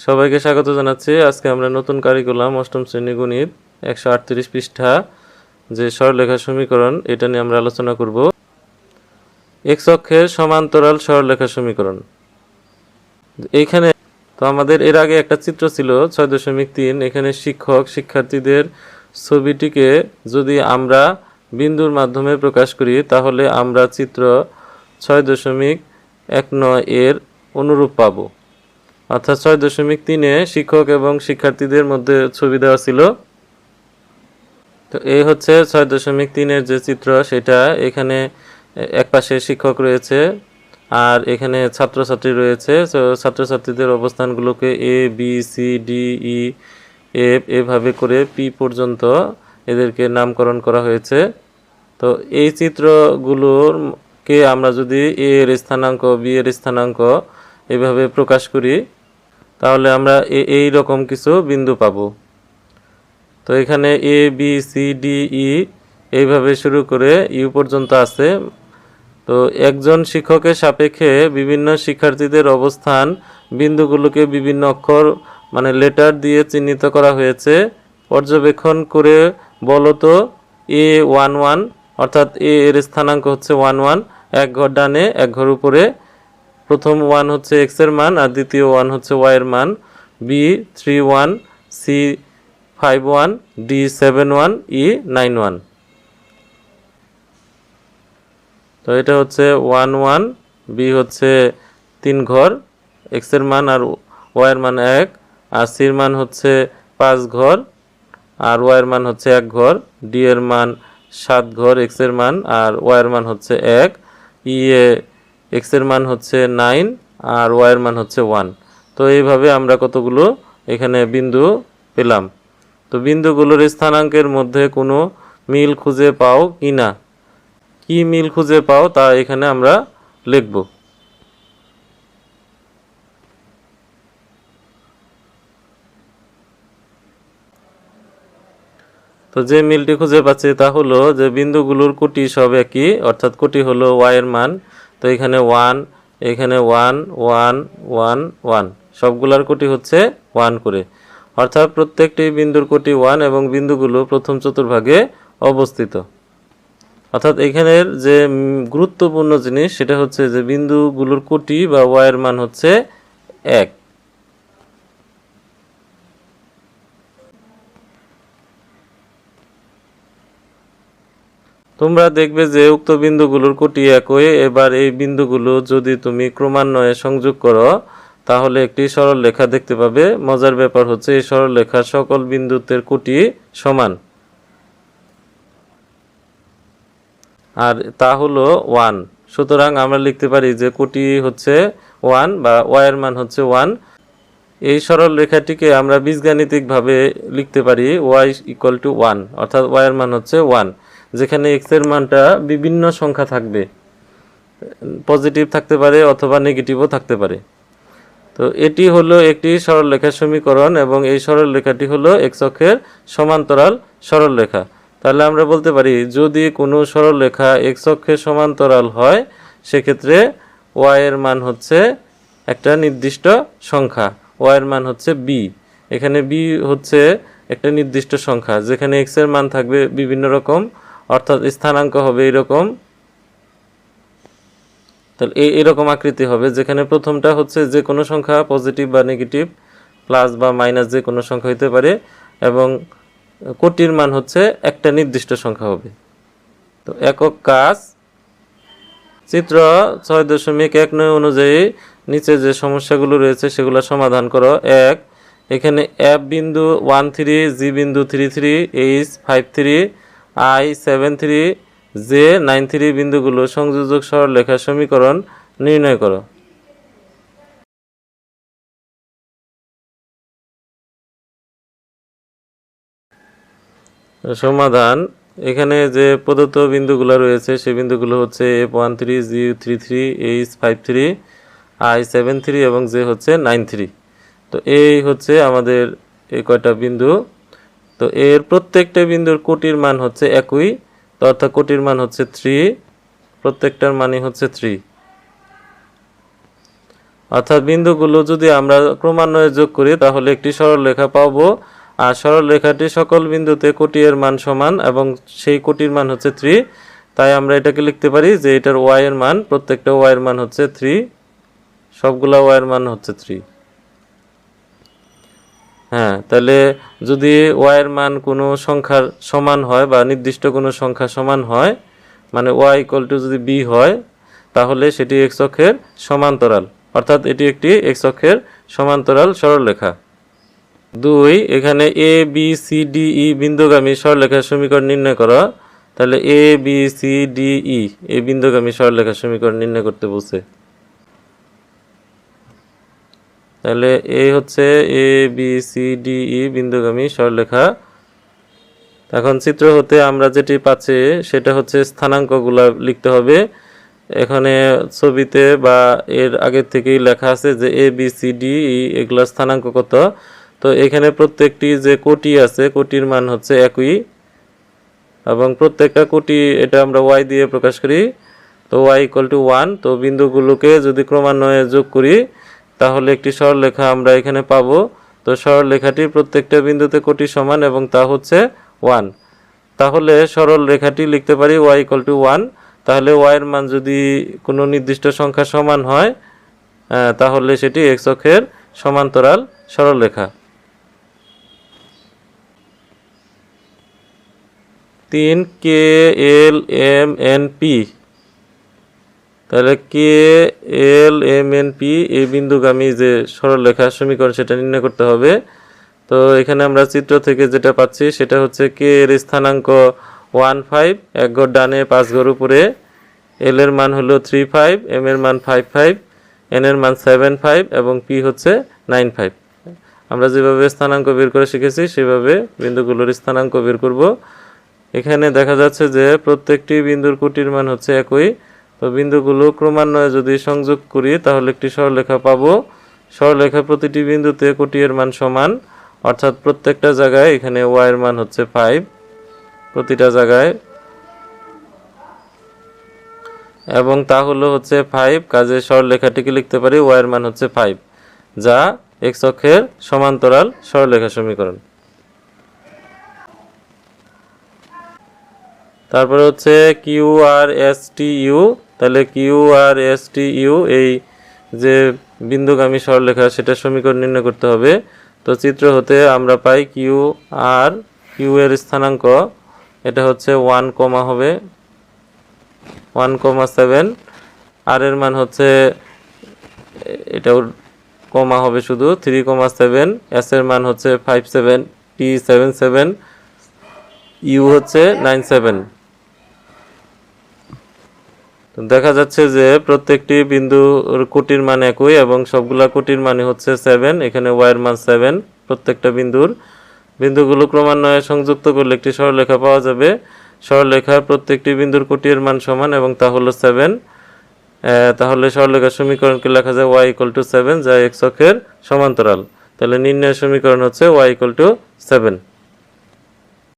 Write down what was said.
সবাইকে স্বাগত জানাচ্ছি। আজকে আমরা নতুন কারিকুলাম অষ্টম শ্রেণি গণিত, একশো আটত্রিশ পৃষ্ঠা, যে সরলেখা সমীকরণ, এটা নিয়ে আমরা আলোচনা করব। এক্স অক্ষের সমান্তরাল সরলেখা সমীকরণ। এইখানে তো আমাদের এর আগে একটা চিত্র ছিল, ছয় দশমিক তিন। এখানে শিক্ষক, শিক্ষার্থীদের ছবিটিকে যদি আমরা বিন্দুর মাধ্যমে প্রকাশ করি, তাহলে আমরা চিত্র ছয় দশমিক এক নয় এর অনুরূপ পাবো। অর্থাৎ ছয় দশমিক তিনে শিক্ষক এবং শিক্ষার্থীদের মধ্যে ছবি দেওয়া ছিল। তো এই হচ্ছে ছয় দশমিক তিনের যে চিত্র, সেটা এখানে এক পাশে শিক্ষক রয়েছে আর এখানে ছাত্রছাত্রী রয়েছে। তো ছাত্রছাত্রীদের অবস্থানগুলোকে A B C D E F এভাবে করে পি পর্যন্ত এদেরকে নামকরণ করা হয়েছে। তো এই চিত্রগুলোর কে আমরা যদি এ এর স্থানাঙ্ক বি এর স্থানাঙ্ক এভাবে প্রকাশ করি তাহলে আমরা এই রকম কিছু বিন্দু পাব। তো এখানে A B C D E এইভাবে শুরু করে ইউ পর্যন্ত আছে। তো একজন শিক্ষকের সাপেক্ষে বিভিন্ন শিক্ষার্থীদের অবস্থান বিন্দুগুলোকে বিভিন্ন অক্ষর মানে লেটার দিয়ে চিহ্নিত করা হয়েছে। পর্যবেক্ষণ করে বলতো এ ওয়ান ওয়ান অর্থাৎ এ এর স্থানাঙ্ক হচ্ছে ওয়ান ওয়ান এক ঘর ডানে, এক ঘর উপরে। প্রথম ওয়ান হচ্ছে এক্সের মান আর দ্বিতীয় ওয়ান হচ্ছে ওয়াই এর মান। B three one C five one D seven one E nine one তো এটা হচ্ছে ওয়ান ওয়ান বি হচ্ছে তিন ঘর এক্সের মান আর ওয়াই এর মান এক, আর সির মান হচ্ছে পাঁচ ঘর, আর ওয়াই এর মান হচ্ছে এক ঘর ডি এর মান সাত ঘর এক্সের মান, আর ওয়াই এর মান হচ্ছে এক। ই এ এক্সের মান হচ্ছে নাইন আর ওয়াই এর মান হচ্ছে ওয়ান তো এইভাবে আমরা কতগুলো এখানে বিন্দু পেলাম। তো বিন্দুগুলোর স্থানাঙ্কের মধ্যে কোনো মিল খুঁজে পাও কি না? কি মিল খুঁজে পাও তা এখানে আমরা লিখব। তো যে মিলটি খুঁজে পাচ্ছি তা হলো যে বিন্দুগুলোর কোটি সব একই, অর্থাৎ কোটি হলো ওয়াই এর মান। তো এখানে ওয়ান এখানে ওয়ান ওয়ান ওয়ান ওয়ান। সবগুলার কোটি হচ্ছে ওয়ান করে। অর্থাৎ প্রত্যেকটি বিন্দুর কোটি ওয়ান এবং বিন্দুগুলো প্রথম চতুর্ভাগে অবস্থিত। অর্থাৎ এখানের যে গুরুত্বপূর্ণ জিনিস, সেটা হচ্ছে যে বিন্দুগুলোর কোটি বা ওয়ায়ের মান হচ্ছে এক। তোমরা দেখবে যে উক্ত বিন্দুগুলোর কোটি একই এবার এই বিন্দুগুলো যদি তুমি ক্রমান্বয়ে সংযোগ করো, তাহলে একটি সরল রেখা দেখতে পাবে। মজার ব্যাপার হচ্ছে, এই সরল রেখার সকল বিন্দুতের কোটি সমান। আর তা হলো ওয়ান। সুতরাং আমরা লিখতে পারি যে কোটি হচ্ছে ওয়ান বা ওয়াইয়ের মান হচ্ছে ওয়ান। এই সরল রেখাটিকে আমরা বীজগাণিতিকভাবে লিখতে পারি ওয়াই ইকুয়াল টু ওয়ান, অর্থাৎ ওয়াইয়ের মান হচ্ছে ওয়ান। যেখানে এক্সের মানটা বিভিন্ন সংখ্যা থাকবে। পজিটিভ থাকতে পারে অথবা নেগেটিভও থাকতে পারে। তো এটি হলো একটি সরলরেখার সমীকরণ এবং এই সরলরেখাটি হলো এক্স অক্ষের সমান্তরাল সরলরেখা। তাহলে আমরা বলতে পারি, যদি কোনো সরলরেখা এক্স অক্ষের সমান্তরাল হয়, সেক্ষেত্রে ওয়াই এর মান হচ্ছে একটা নির্দিষ্ট সংখ্যা। ওয়াই এর মান হচ্ছে বি এখানে বি হচ্ছে একটা নির্দিষ্ট সংখ্যা, যেখানে এক্সের মান থাকবে বিভিন্ন রকম অর্থাৎ স্থানাঙ্ক হবে এরকম। তাহলে এই এরকম আকৃতি হবে, যেখানে প্রথমটা হচ্ছে যে কোনো সংখ্যা পজিটিভ বা নেগেটিভ প্লাস বা মাইনাস যে কোনো সংখ্যা হতে পারে, এবং কোটির মান হচ্ছে একটা নির্দিষ্ট সংখ্যা হবে। তো একক কাজ, চিত্র ছয় দশমিক এক নয় অনুযায়ী নিচে যে সমস্যাগুলো রয়েছে সেগুলো সমাধান করো। এক, এখানে এফ বিন্দু ওয়ান থ্রি জি বিন্দু three three H five three I seven three J nine three বিন্দুগুলো সংযোজক সরলরেখার সমীকরণ নির্ণয় করো। সমাধান, এখানে যে প্রদত্ত বিন্দুগুলো রয়েছে সেই বিন্দুগুলো হচ্ছে F one three G three three H five three I seven three এবং যে হচ্ছে নাইন থ্রি তো এই হচ্ছে আমাদের এই কয়টা বিন্দু। তো এর প্রত্যেকটা বিন্দুর কোটির মান হচ্ছে একই, তো অর্থাৎ কোটির মান হচ্ছে থ্রি প্রত্যেকটার মানই হচ্ছে থ্রি অর্থাৎ বিন্দুগুলো যদি আমরা ক্রমান্বয়ে যোগ করি, তাহলে একটি সরলরেখা পাবো। আর সরলরেখাটি সকল বিন্দুতে কোটি এর মান সমান এবং সেই কোটির মান হচ্ছে থ্রি তাই আমরা এটাকে লিখতে পারি যে এটার ওয়াই এর মান, প্রত্যেকটা ওয়াই এর মান হচ্ছে থ্রি সবগুলা ওয়াই এর মান হচ্ছে থ্রি হ্যাঁ তাহলে যদি ওয়াইয়ের মান কোনো সংখ্যার সমান হয় বা নির্দিষ্ট কোনো সংখ্যা সমান হয় মানে ওয়াই ইকুয়াল টু যদি বি হয়, তাহলে সেটি এক্স অক্ষের সমান্তরাল। অর্থাৎ এটি একটি এক্স অক্ষের সমান্তরাল সরলরেখা। দুই, এখানে A B C D E বিন্দুগামী সরলরেখার সমীকরণ নির্ণয় করা। তাহলে A B C D E এই বিন্দুগামী সরলরেখার সমীকরণ নির্ণয় করতে বলছে। তাহলে এই হচ্ছে A B C D E বিন্দুগামী সরলরেখা। এখন চিত্র হতে আমরা যেটি পাচ্ছি, সেটা হচ্ছে স্থানাঙ্কগুলো লিখতে হবে। এখানে ছবিতে বা এর আগের থেকেই লেখা আছে যে A B C D E এগুলোর স্থানাঙ্ক কত। তো এখানে প্রত্যেকটি যে কোটি আছে, কোটির মান হচ্ছে একই। এবং প্রত্যেকটা কোটি, এটা আমরা ওয়াই দিয়ে প্রকাশ করি। তো ওয়াই ইকুয়াল টু ওয়ান তো বিন্দুগুলোকে যদি ক্রমান্বয়ে যোগ করি তাহলে একটি সরলরেখা আমরা এখানে পাবো। তো সরলরেখাটি প্রত্যেকটা বিন্দুতে কোটি সমান এবং তা হচ্ছে ওয়ান। তাহলে সরল রেখাটি লিখতে পারি ওয়াই ইকুয়াল টু ওয়ান। তাহলে ওয়াইয়ের মান যদি কোনো নির্দিষ্ট সংখ্যা সমান হয় তাহলে সেটি এক্স অক্ষের সমান্তরাল সরলরেখা। তিন K L M N P. তাহলে K L M N P এই বিন্দুগামী যে সরলরেখার সমীকরণ সেটা নির্ণয় করতে হবে। তো এখানে আমরা চিত্র থেকে যেটা পাচ্ছি সেটা হচ্ছে কে এর স্থানাঙ্ক ওয়ান ফাইভ, এক ঘর ডানে, পাঁচ ঘর উপরে। এল এর মান হলো থ্রি ফাইভ এম এর মান ফাইভ ফাইভ এন এর মান সেভেন ফাইভ এবং পি হচ্ছে নাইন ফাইভ। আমরা যেভাবে স্থানাঙ্ক বের করে শিখেছি সেভাবে বিন্দুগুলোর স্থানাঙ্ক বের করব। এখানে দেখা যাচ্ছে যে প্রত্যেকটি বিন্দুর কোটির মান হচ্ছে একই। তো বিন্দুগুলো ক্রমান্বয়ে যদি সংযোগ করি, তাহলে একটি সরলরেখা পাবো। সরলরেখা প্রতিটি বিন্দুতে কোটি এর মান সমান, অর্থাৎ প্রত্যেকটা জায়গায় এখানে ওয়াই এর মান হচ্ছে ফাইভ প্রতিটা জায়গায়। এবং তা হলো হচ্ছে ফাইভ কাজে সরলরেখাটিকে লিখতে পারি ওয়াই এর মান হচ্ছে ফাইভ যা এক্স অক্ষের সমান্তরাল সরলরেখা সমীকরণ। তারপরে হচ্ছে Q R S T U তাহলে Q R S T U, এই যে বিন্দুগামী সরলরেখা, সেটা সমীকরণ নির্ণয় করতে হবে। তো চিত্র হতে আমরা পাই কিউ আর কিউ এর স্থানাঙ্ক, এটা হচ্ছে ওয়ান কমা হবে, ওয়ান কমা সেভেন। আর এর মান হচ্ছে এটা কমা হবে শুধু, থ্রি কমা সেভেন। এস এর মান হচ্ছে five seven, T seven seven, U হচ্ছে নাইন সেভেন। দেখা যাচ্ছে যে প্রত্যেকটি বিন্দুর কোটির মান একই এবং সবগুলা কোটির মানে হচ্ছে সেভেন এখানে ওয়াইয়ের মান সেভেন প্রত্যেকটা বিন্দুর। বিন্দুগুলো ক্রমান্বয়ে সংযুক্ত করলে একটি সরলরেখা পাওয়া যাবে। সরলরেখার প্রত্যেকটি বিন্দুর কোটির মান সমান এবং তা হলো সেভেন তাহলে সরলরেখার সমীকরণকে লেখা যায় ওয়াই ইকুয়াল টু সেভেন যা এক্স অক্ষের সমান্তরাল। তাহলে নির্ণয় সমীকরণ হচ্ছে ওয়াই ইকুয়াল টু সেভেন